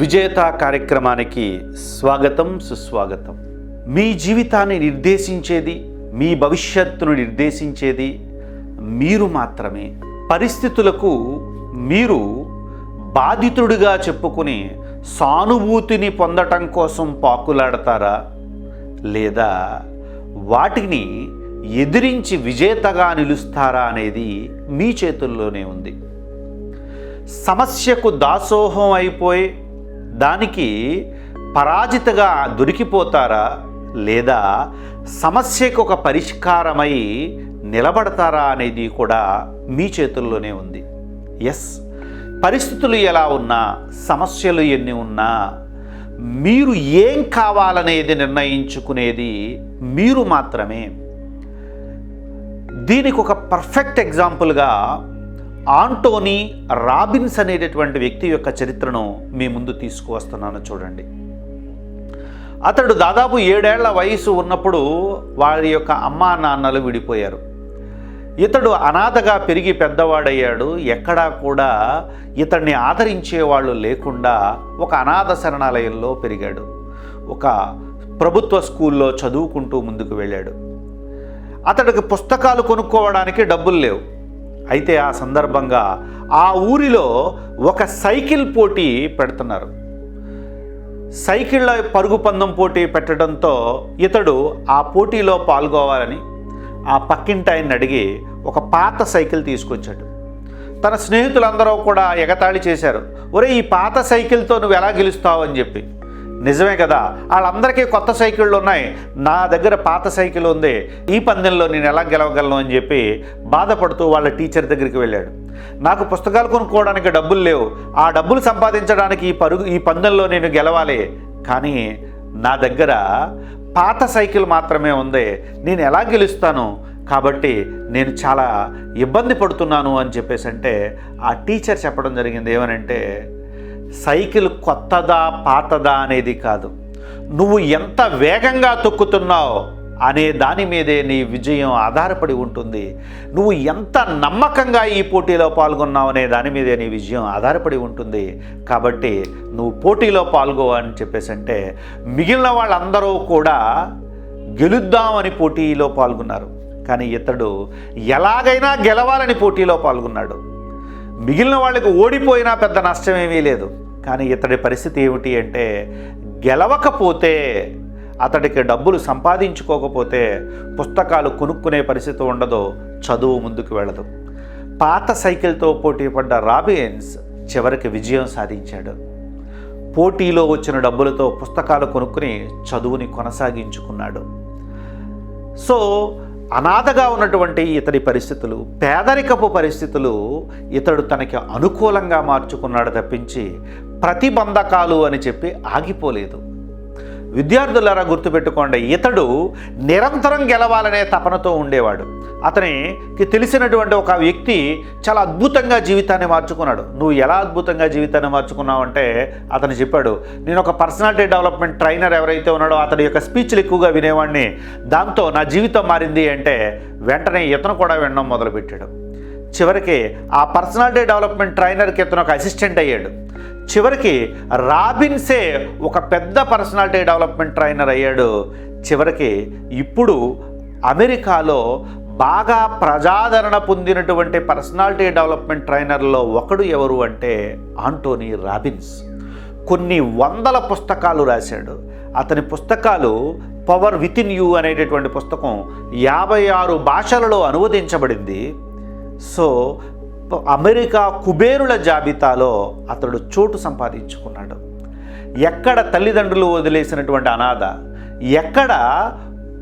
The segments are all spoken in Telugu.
విజేత కార్యక్రమానికి స్వాగతం సుస్వాగతం. మీ జీవితాన్ని నిర్దేశించేది మీ భవిష్యత్తును నిర్దేశించేది మీరు మాత్రమే. పరిస్థితులకు మీరు బాధితుడిగా చెప్పుకుని సానుభూతిని పొందటం కోసం పాకులాడతారా? లేదా వాటిని ఎదిరించి విజేతగా నిలుస్తారా అనేది మీ చేతుల్లోనే ఉంది. సమస్యకు దాసోహం అయిపోయి దానికి పరాజితగా దొరికిపోతారా లేదా సమస్యకు ఒక పరిష్కారమై నిలబడతారా అనేది కూడా మీ చేతుల్లోనే ఉంది. ఎస్ పరిస్థితులు ఎలా ఉన్నా సమస్యలు ఎన్ని ఉన్నా మీరు ఏం కావాలనేది నిర్ణయించుకునేది మీరు మాత్రమే. దీనికి ఒక పర్ఫెక్ట్ ఎగ్జాంపుల్గా ఆంటోనీ రాబిన్స్ అనేటటువంటి వ్యక్తి యొక్క చరిత్రను మీ ముందు తీసుకువస్తున్నాను చూడండి. అతడు దాదాపు ఏడేళ్ళ వయసు ఉన్నప్పుడు వారి యొక్క అమ్మా నాన్నలు విడిపోయారు. ఇతడు అనాథగా పెరిగి పెద్దవాడయ్యాడు. ఎక్కడా కూడా ఇతన్ని ఆదరించే వాళ్ళు లేకుండా ఒక అనాథ శరణాలయంలో పెరిగాడు. ఒక ప్రభుత్వ స్కూల్లో చదువుకుంటూ ముందుకు వెళ్ళాడు. అతడికి పుస్తకాలు కొనుక్కోవడానికి డబ్బులు లేవు. అయితే ఆ సందర్భంగా ఆ ఊరిలో ఒక సైకిల్ పోటీ పెడుతున్నారు. సైకిళ్ళ పరుగు పందెం పోటీ పెట్టడంతో ఇతడు ఆ పోటీలో పాల్గొవాలని ఆ పక్కింటి అడిగి ఒక పాత సైకిల్ తీసుకొచ్చాడు. తన స్నేహితులందరూ కూడా ఎగతాళి చేశారు. ఒరే ఈ పాత సైకిల్తో నువ్వు ఎలా గెలుస్తావు? అని చెప్పి. నిజమే కదా? వాళ్ళందరికీ కొత్త సైకిళ్ళు ఉన్నాయి. నా దగ్గర పాత సైకిల్ ఉంది. ఈ పందెంలో నేను ఎలా గెలవగలను అని చెప్పి బాధపడుతూ వాళ్ళ టీచర్ దగ్గరికి వెళ్ళాడు. నాకు పుస్తకాలు కొనుక్కోవడానికి డబ్బులు లేవు. ఆ డబ్బులు సంపాదించడానికి ఈ పరుగు ఈ పందెంలో నేను గెలవాలి. కానీ నా దగ్గర పాత సైకిల్ మాత్రమే ఉంది. నేను ఎలా గెలుస్తాను? కాబట్టి నేను చాలా ఇబ్బంది పడుతున్నాను అని చెప్పేసి అంటే ఆ టీచర్ చెప్పడం జరిగింది. ఏమనంటే సైకిల్ కొత్తదా పాతదా అనేది కాదు. నువ్వు ఎంత వేగంగా తొక్కుతున్నావు అనే దాని మీదే నీ విజయం ఆధారపడి ఉంటుంది. నువ్వు ఎంత నమ్మకంగా ఈ పోటీలో పాల్గొన్నావు అనే దాని మీదే నీ విజయం ఆధారపడి ఉంటుంది. కాబట్టి నువ్వు పోటీలో పాల్గో అని చెప్పేసి అంటే మిగిలిన వాళ్ళందరూ కూడా గెలుద్దామని పోటీలో పాల్గొన్నారు. కానీ ఇతడు ఎలాగైనా గెలవాలని పోటీలో పాల్గొన్నాడు. మిగిలిన వాళ్ళకి ఓడిపోయినా పెద్ద నష్టమేమీ లేదు. కానీ ఇతడి పరిస్థితి ఏమిటి అంటే గెలవకపోతే అతడికి డబ్బులు సంపాదించుకోకపోతే పుస్తకాలు కొనుక్కునే పరిస్థితి ఉండదు చదువు ముందుకు వెళ్ళదు. పాత సైకిల్తో పోటీ పడ్డ రాబిన్స్ చివరికి విజయం సాధించాడు. పోటీలో వచ్చిన డబ్బులతో పుస్తకాలు కొనుక్కుని చదువుని కొనసాగించుకున్నాడు. సో అనాథగా ఉన్నటువంటి ఇతడి పరిస్థితులు పేదరికపు పరిస్థితులు ఇతడు తనకి అనుకూలంగా మార్చుకున్నాడు తప్పించి ప్రతిబంధకాలు అని చెప్పి ఆగిపోలేదు. విద్యార్థులారా గుర్తుపెట్టుకోండి ఇతడు నిరంతరం గెలవాలనే తపనతో ఉండేవాడు. అతనికి తెలిసినటువంటి ఒక వ్యక్తి చాలా అద్భుతంగా జీవితాన్ని మార్చుకున్నాడు. నువ్వు ఎలా అద్భుతంగా జీవితాన్ని మార్చుకున్నావు? అంటే అతను చెప్పాడు నేను ఒక పర్సనాలిటీ డెవలప్మెంట్ ట్రైనర్ ఎవరైతే ఉన్నాడో అతని యొక్క స్పీచ్లు ఎక్కువగా వినేవాడిని దాంతో నా జీవితం మారింది అంటే వెంటనే ఇతను కూడా వినడం మొదలుపెట్టాడు. చివరికి ఆ పర్సనాలిటీ డెవలప్మెంట్ ట్రైనర్కి ఇతను ఒక అసిస్టెంట్ అయ్యాడు. చివరికి రాబిన్సే ఒక పెద్ద పర్సనాలిటీ డెవలప్మెంట్ ట్రైనర్ అయ్యాడు. చివరికి ఇప్పుడు అమెరికాలో బాగా ప్రజాదరణ పొందినటువంటి పర్సనాలిటీ డెవలప్మెంట్ ట్రైనర్లో ఒకడు ఎవరు అంటే ఆంటోనీ రాబిన్స్. కొన్ని వందల పుస్తకాలు రాశాడు. అతని పుస్తకాలు పవర్ విత్ ఇన్ యూ అనేటటువంటి పుస్తకం యాభై ఆరు భాషలలో అనువదించబడింది. సో అమెరికా కుబేరుల జాబితాలో అతడు చోటు సంపాదించుకున్నాడు. ఎక్కడ తల్లిదండ్రులు వదిలేసినటువంటి అనాథ ఎక్కడ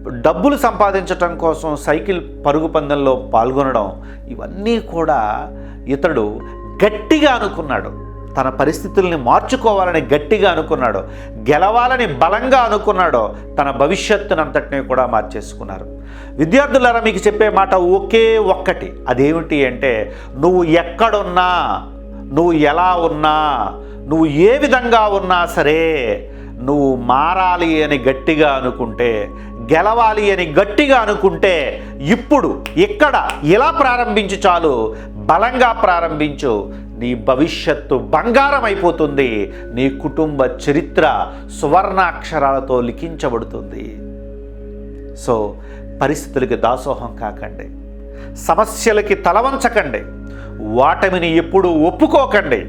డబ్బులు సంపాదించటం కోసం సైకిల్ పరుగు పందెంలో పాల్గొనడం ఇవన్నీ కూడా ఇతడు గట్టిగా అనుకున్నాడు. తన పరిస్థితుల్ని మార్చుకోవాలని గట్టిగా అనుకున్నాడో. గెలవాలని బలంగా అనుకున్నాడో. తన భవిష్యత్తునంతటిని కూడా మార్చేసుకున్నారు. విద్యార్థులారా మీకు చెప్పే మాట ఒకే ఒక్కటి. అదేమిటి అంటే నువ్వు ఎక్కడున్నా నువ్వు ఎలా ఉన్నా నువ్వు ఏ విధంగా ఉన్నా సరే నువ్వు మారాలి అని గట్టిగా అనుకుంటే గెలవాలి అని గట్టిగా అనుకుంటే ఇప్పుడు ఇక్కడ ఇలా ప్రారంభించు చాలు. బలంగా ప్రారంభించు. నీ భవిష్యత్తు బంగారం అయిపోతుంది నీ కుటుంబ చరిత్ర సువర్ణాక్షరాలతో లిఖించబడుతుంది. సో పరిస్థితులకి దాసోహం కాకండి. సమస్యలకి తలవంచకండి. వాటమిని ఎప్పుడూ ఒప్పుకోకండి.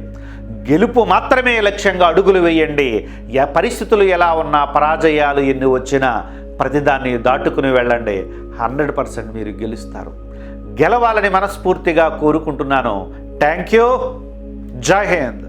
గెలుపు మాత్రమే లక్ష్యంగా అడుగులు వేయండి. యా పరిస్థితులు ఎలా ఉన్నా పరాజయాలు ఎన్ని వచ్చినా ప్రతిదాన్ని దాటుకుని వెళ్ళండి. హండ్రెడ్ పర్సెంట్ మీరు గెలుస్తారు. గెలవాలని మనస్ఫూర్తిగా కోరుకుంటున్నాను. Thank you Jai Hind